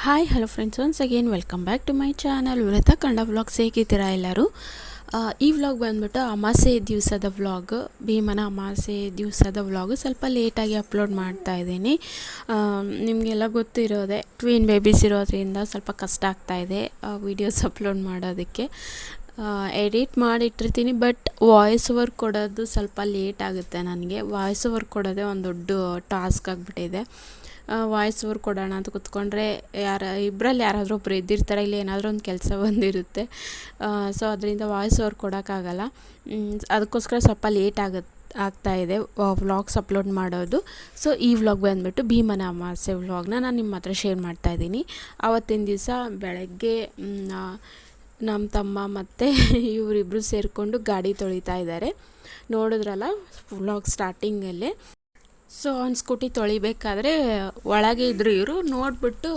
Hi hello friends once again welcome back to my channel ವ್ರತ ಕಂಡ vlogs ಹೇಗಿದ್ದೀರಾ ಎಲ್ಲರೂ ಈ ವ್ಲಾಗ್ ಬಂದ್ಬಿಟ್ಟು ಅಮಾಸೆ ದಿವಸದ ವ್ಲಾಗ್ ಭೀಮನ ಅಮಾಸೆ ದಿವಸದ ವ್ಲಾಗ್ ಸ್ವಲ್ಪ ಲೇಟಾಗಿ ಅಪ್ಲೋಡ್ ಮಾಡ್ತಾ ಇದ್ದೀನಿ ನಿಮಗೆಲ್ಲ ಗೊತ್ತಿರೋದೆ ಟ್ವೀನ್ ಬೇಬೀಸ್ ಇರೋದ್ರಿಂದ ಸ್ವಲ್ಪ ಕಷ್ಟ ಆಗ್ತಾಯಿದೆ ವೀಡಿಯೋಸ್ ಅಪ್ಲೋಡ್ ಮಾಡೋದಕ್ಕೆ ಎಡಿಟ್ ಮಾಡಿಟ್ಟಿರ್ತೀನಿ ಬಟ್ ವಾಯ್ಸ್ ಓವರ್ ಕೊಡೋದು ಸ್ವಲ್ಪ ಲೇಟ್ ಆಗುತ್ತೆ ನನಗೆ ವಾಯ್ಸ್ ಓವರ್ ಕೊಡೋದೇ ಒಂದು ದೊಡ್ಡ ಟಾಸ್ಕ್ ಆಗಿಬಿಟ್ಟಿದೆ ವಾಯ್ಸ್ ಓವರ್ ಕೊಡೋಣ ಅಂತ ಕೂತ್ಕೊಂಡ್ರೆ ಯಾರ ಇಬ್ಬರಲ್ಲಿ ಯಾರಾದರೂ ಒಬ್ರು ಇದ್ದಿರ್ತಾರೆ, ಇಲ್ಲಿ ಏನಾದರೂ ಒಂದು ಕೆಲಸ ಬಂದಿರುತ್ತೆ. ಸೊ ಅದರಿಂದ ವಾಯ್ಸ್ ಓವರ್ ಕೊಡೋಕ್ಕಾಗಲ್ಲ. ಅದಕ್ಕೋಸ್ಕರ ಸ್ವಲ್ಪ ಲೇಟ್ ಆಗುತ್ತೆ ಆಗ್ತಾ ಇದೆ ವ್ಲಾಗ್ಸ್ ಅಪ್ಲೋಡ್ ಮಾಡೋದು. ಸೊ ಈ ವ್ಲಾಗ್ ಬಂದುಬಿಟ್ಟು ಭೀಮನ ಅಮಾವಾಸ್ಯೆ ವ್ಲಾಗ್ನ ನಾನು ನಿಮ್ಮ ಹತ್ರ ಶೇರ್ ಮಾಡ್ತಾ ಇದ್ದೀನಿ. ಆವತ್ತಿನ ದಿವಸ ಬೆಳಗ್ಗೆ ನಮ್ಮ ತಮ್ಮ ಮತ್ತು ಇವರಿಬ್ಬರು ಸೇರಿಕೊಂಡು ಗಾಡಿ ತೊಳಿತಾ ಇದ್ದಾರೆ. ನೋಡಿದ್ರಲ್ಲ ವ್ಲಾಗ್ ಸ್ಟಾರ್ಟಿಂಗಲ್ಲೇ ಸೊ ಅವ್ನ ಸ್ಕೂಟಿ ತೊಳಿಬೇಕಾದ್ರೆ ಒಳಗೆ ಇದ್ರು ಇವರು. ನೋಡಿಬಿಟ್ಟು,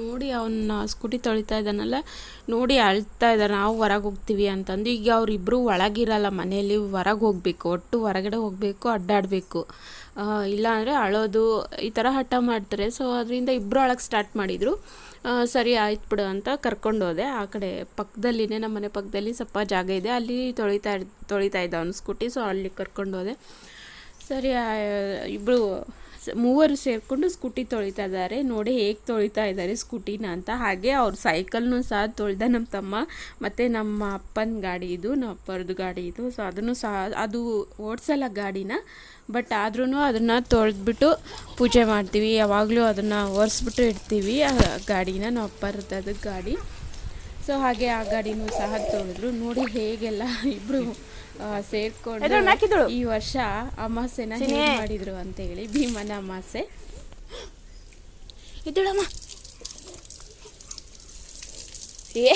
ನೋಡಿ ಅವನ್ನ ಸ್ಕೂಟಿ ತೊಳಿತಾ ಇದ್ದಾನಲ್ಲ, ನೋಡಿ ಅಳ್ತಾ ಇದ್ದಾರೆ ನಾವು ಹೊರಗೆ ಹೋಗ್ತೀವಿ ಅಂತಂದು. ಈಗ ಅವರಿಬ್ಬರು ಒಳಗಿರಲ್ಲ ಮನೆಯಲ್ಲಿ, ಹೊರಗೆ ಹೋಗಬೇಕು, ಒಟ್ಟು ಹೊರಗಡೆ ಹೋಗಬೇಕು, ಅಡ್ಡಾಡಬೇಕು. ಇಲ್ಲಾಂದರೆ ಅಳೋದು, ಈ ಥರ ಹಠ ಮಾಡ್ತಾರೆ. ಸೊ ಅದರಿಂದ ಇಬ್ಬರು ಅಳಕ್ಕೆ ಸ್ಟಾರ್ಟ್ ಮಾಡಿದರು. ಸರಿ ಆಯ್ತು ಬಿಡು ಅಂತ ಕರ್ಕೊಂಡು ಹೋದೆ. ಆ ಕಡೆ ಪಕ್ಕದಲ್ಲಿನೇ ನಮ್ಮ ಮನೆ ಪಕ್ಕದಲ್ಲಿ ಸ್ವಲ್ಪ ಜಾಗ ಇದೆ. ಅಲ್ಲಿ ತೊಳಿತಾ ತೊಳಿತಾ ಇದ್ದ ಅವನು ಸ್ಕೂಟಿ. ಸೊ ಅಲ್ಲಿ ಕರ್ಕೊಂಡು ಹೋದೆ. ಸರಿ ಇಬ್ಬರು ಮೂವರು ಸೇರಿಕೊಂಡು ಸ್ಕೂಟಿ ತೊಳಿತಾ ಇದ್ದಾರೆ. ನೋಡಿ ಹೇಗೆ ತೊಳಿತಾ ಇದ್ದಾರೆ ಸ್ಕೂಟಿನ ಅಂತ. ಹಾಗೆ ಅವ್ರ ಸೈಕಲ್ನು ಸಹ ತೊಳೆದ ನಮ್ಮ ತಮ್ಮ ಮತ್ತು ನಮ್ಮ ಅಪ್ಪನ ಗಾಡಿ ಇದು ನಮ್ಮ ಅಪ್ಪರದು ಗಾಡಿ ಇದು. ಸೊ ಅದನ್ನು ಸಹ ಅದು ಓಡಿಸಲ್ಲ ಗಾಡಿನ ಬಟ್ ಆದ್ರೂ ಅದನ್ನು ತೊಳೆದ್ಬಿಟ್ಟು ಪೂಜೆ ಮಾಡ್ತೀವಿ. ಯಾವಾಗಲೂ ಅದನ್ನು ಒರೆಸ್ಬಿಟ್ಟು ಇಡ್ತೀವಿ ಆ ಗಾಡಿನ ನಮ್ಮ ಅಪ್ಪರದ್ದು ಗಾಡಿ. ಸೊ ಹಾಗೆ ಆ ಗಾಡಿನೂ ಸಹ ತೊಳೆದ್ರು. ನೋಡಿ ಹೇಗೆಲ್ಲ ಇಬ್ರು ಆ, ಸೇರ್ಕೊಂಡು ಈ ವರ್ಷ ಅಮಾಸೆನ ಹೇಗೆ ಮಾಡಿದ್ರು ಅಂತ ಹೇಳಿ ಭೀಮನ ಅಮಾಸೆ ಇದ್ದಳಮ್ಮ. ಏ.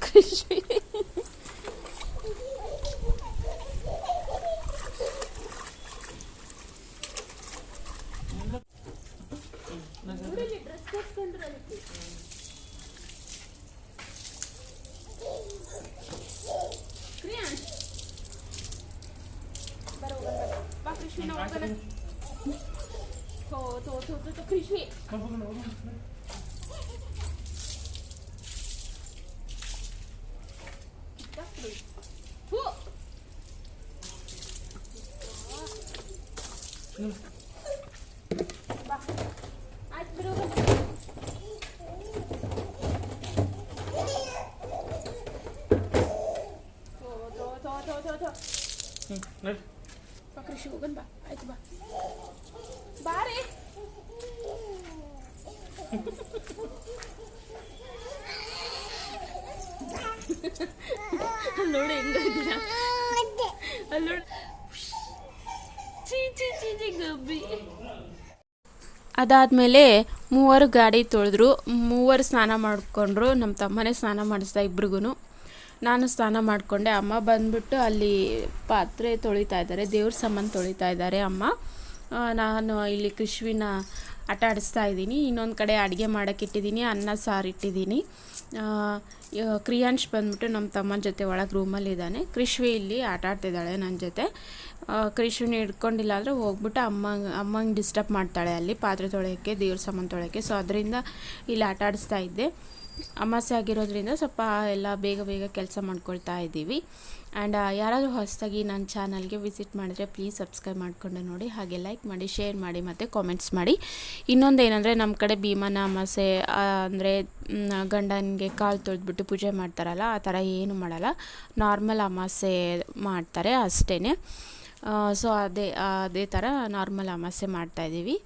可以睡。చేసుకుంటారు క్రియాన్స్ बरोबर बा कृष्ण बरोबर हो तो तो तो कृष्ण हो ಅಲ್ಲಿ. ನೋಡಿ ಅದಾದಮೇಲೆ ಮೂವರು ಗಾಡಿ ತೊಳೆದ್ರು. ಮೂವರು ಸ್ನಾನ ಮಾಡಿಕೊಂಡ್ರು. ನಮ್ಮ ತಮ್ಮನೇ ಸ್ನಾನ ಮಾಡಿಸ್ದ ಇಬ್ರಿಗೂ ನಾನು ಸ್ನಾನ ಮಾಡಿಕೊಂಡೆ. ಅಮ್ಮ ಬಂದ್ಬಿಟ್ಟು ಅಲ್ಲಿ ಪಾತ್ರೆ ತೊಳಿತಾ ಇದ್ದಾರೆ. ದೇವ್ರ ಸಾಮಾನು ತೊಳಿತಾ ಇದ್ದಾರೆ ಅಮ್ಮ. ನಾನು ಇಲ್ಲಿ ಕೃಷಿನ ಆಟ ಆಡಿಸ್ತಾ ಇದ್ದೀನಿ. ಇನ್ನೊಂದು ಕಡೆ ಅಡುಗೆ ಮಾಡೋಕ್ಕಿಟ್ಟಿದ್ದೀನಿ ಅನ್ನ, ಸಾರು ಇಟ್ಟಿದ್ದೀನಿ. ಕ್ರಿಯಾಂಶ್ ಬಂದ್ಬಿಟ್ಟು ನಮ್ಮ ತಮ್ಮನ ಜೊತೆ ಒಳಗೆ ರೂಮಲ್ಲಿದ್ದಾನೆ ಕೃಷ್ವಿ ಇಲ್ಲಿ ಆಟ ಆಡ್ತಿದ್ದಾಳೆ ನನ್ನ ಜೊತೆ. ಕೃಷಿನ ಹಿಡ್ಕೊಂಡಿಲ್ಲ ಅಂದರೆ ಹೋಗ್ಬಿಟ್ಟು ಅಮ್ಮ, ಅಮ್ಮಂಗೆ ಡಿಸ್ಟರ್ಬ್ ಮಾಡ್ತಾಳೆ ಅಲ್ಲಿ ಪಾತ್ರೆ ತೊಳೆಯೋಕ್ಕೆ, ದೇವ್ರ ಸಾಮಾನು ತೊಳೆಯೋಕ್ಕೆ. ಸೊ ಅದರಿಂದ ಇಲ್ಲಿ ಆಟ ಆಡಿಸ್ತಾ ಇದ್ದೆ. ಅಮಾಸೆ ಆಗಿರೋದ್ರಿಂದ ಸ್ವಲ್ಪ ಎಲ್ಲ ಬೇಗ ಬೇಗ ಕೆಲಸ ಮಾಡ್ಕೊಳ್ತಾ ಇದ್ದೀವಿ. ಆ್ಯಂಡ್ ಯಾರಾದರೂ ಹೊಸದಾಗಿ ನನ್ನ ಚಾನಲ್ಗೆ ವಿಸಿಟ್ ಮಾಡಿದ್ರೆ ಪ್ಲೀಸ್ ಸಬ್ಸ್ಕ್ರೈಬ್ ಮಾಡಿಕೊಂಡು ನೋಡಿ, ಹಾಗೆ ಲೈಕ್ ಮಾಡಿ, ಶೇರ್ ಮಾಡಿ, ಮತ್ತು ಕಾಮೆಂಟ್ಸ್ ಮಾಡಿ. ಇನ್ನೊಂದು ಏನಂದರೆ ನಮ್ಮ ಕಡೆ ಭೀಮನ ಅಮಾಸೆ ಅಂದರೆ ಗಂಡನಿಗೆ ಕಾಲು ತೊಳೆದ್ಬಿಟ್ಟು ಪೂಜೆ ಮಾಡ್ತಾರಲ್ಲ, ಆ ಥರ ಏನು ಮಾಡಲ್ಲ. ನಾರ್ಮಲ್ ಅಮಾಸೆ ಮಾಡ್ತಾರೆ ಅಷ್ಟೇ ಸೊ ಅದೇ ಅದೇ ಥರ ನಾರ್ಮಲ್ ಅಮಾಸೆ ಮಾಡ್ತಾಯಿದ್ದೀವಿ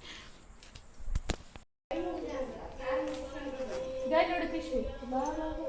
ಬತ್ತು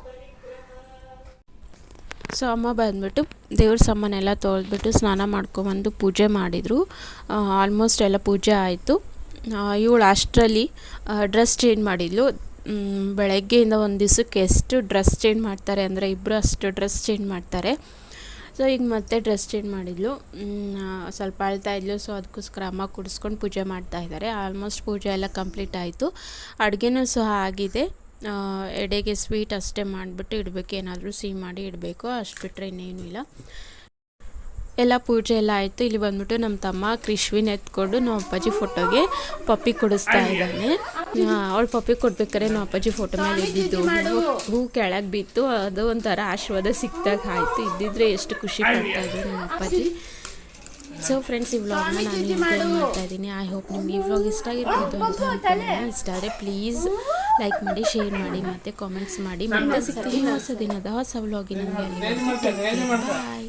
ಸೊ ಅಮ್ಮ ಬಂದ್ಬಿಟ್ಟು ದೇವ್ರ ಸಾಮಾನೆಲ್ಲ ತೊಳೆದ್ಬಿಟ್ಟು ಸ್ನಾನ ಮಾಡ್ಕೊಬಂದು ಪೂಜೆ ಮಾಡಿದರು. ಆಲ್ಮೋಸ್ಟ್ ಎಲ್ಲ ಪೂಜೆ ಆಯಿತು. ಇವಳು ಅಷ್ಟರಲ್ಲಿ ಡ್ರೆಸ್ ಚೇಂಜ್ ಮಾಡಿದ್ಲು. ಬೆಳಗ್ಗೆಯಿಂದ ಒಂದು ದಿವಸಕ್ಕೆ ಎಷ್ಟು ಡ್ರೆಸ್ ಚೇಂಜ್ ಮಾಡ್ತಾರೆ ಅಂದರೆ ಇಬ್ಬರು ಅಷ್ಟು ಡ್ರೆಸ್ ಚೇಂಜ್ ಮಾಡ್ತಾರೆ. ಸೊ ಈಗ ಮತ್ತೆ ಡ್ರೆಸ್ ಚೇಂಜ್ ಮಾಡಿದ್ಲು. ಸ್ವಲ್ಪ ಅಳ್ತಾ ಇದ್ಲು. ಸೊ ಅದಕ್ಕೋಸ್ಕರ ಅಮ್ಮ ಕುಡಿಸ್ಕೊಂಡು ಪೂಜೆ ಮಾಡ್ತಾ ಇದ್ದಾರೆ. ಆಲ್ಮೋಸ್ಟ್ ಪೂಜೆ ಎಲ್ಲ ಕಂಪ್ಲೀಟ್ ಆಯಿತು. ಅಡುಗೆನೂ ಸಹ ಆಗಿದೆ. ಎಡೆಗೆ ಸ್ವೀಟ್ ಅಷ್ಟೇ ಮಾಡಿಬಿಟ್ಟು ಇಡಬೇಕು. ಏನಾದರೂ ಸಿಹಿ ಮಾಡಿ ಇಡಬೇಕು. ಅಷ್ಟು ಬಿಟ್ಟರೆ ಇನ್ನೇನು ಇಲ್ಲ. ಎಲ್ಲ ಪೂಜೆ ಎಲ್ಲ ಆಯಿತು. ಇಲ್ಲಿ ಬಂದ್ಬಿಟ್ಟು ನಮ್ಮ ತಮ್ಮ ಕ್ರಿಶ್ವಿನ ಎತ್ಕೊಂಡು ನಮ್ಮ ಅಪ್ಪಾಜಿ ಫೋಟೋಗೆ ಪಪ್ಪಿ ಕೊಡಿಸ್ತಾ ಇದ್ದಾನೆ. ಅವಳು ಪಪ್ಪಿ ಕೊಡ್ಬೇಕಾದ್ರೆ ನಮ್ಮ ಅಪ್ಪಾಜಿ ಫೋಟೋ ಮೇಲೆ ಇದ್ದಿದ್ದು ಹೂ- ಕೆಳಗೆ ಬಿತ್ತು. ಅದು ಒಂಥರ ಆಶೀರ್ವಾದ ಸಿಕ್ಕಿದಾಗ ಆಯಿತು. ಇದ್ದಿದ್ರೆ ಎಷ್ಟು ಖುಷಿ ಪಡ್ತಾ ಇದ್ರು ನಮ್ಮ ಅಪ್ಪಾಜಿ. ಸೊ ಫ್ರೆಂಡ್ಸ್ ಈ ವ್ಲಾಗ್ನ ನಾನು ಎಂಜಾಯ್ ಮಾಡ್ತಾ ಇದ್ದೀನಿ ಐ ಹೋಪ್ ನಿಮ್ಗೆ ಈ ವ್ಲಾಗ್ ಇಷ್ಟ ಆಗಿರ್ಬೋದು ಅಂತ ಇಷ್ಟ ಆದರೆ ಪ್ಲೀಸ್ ಲೈಕ್ ಮಾಡಿ ಶೇರ್ ಮಾಡಿ ಮತ್ತು ಕಾಮೆಂಟ್ಸ್ ಮಾಡಿ. ಮತ್ತೆ ಸಿಗ್ತೀನಿ ಹೊಸ ದಿನದ ಹೊಸ ವ್ಲಾಗಿನ ಬಾಯ್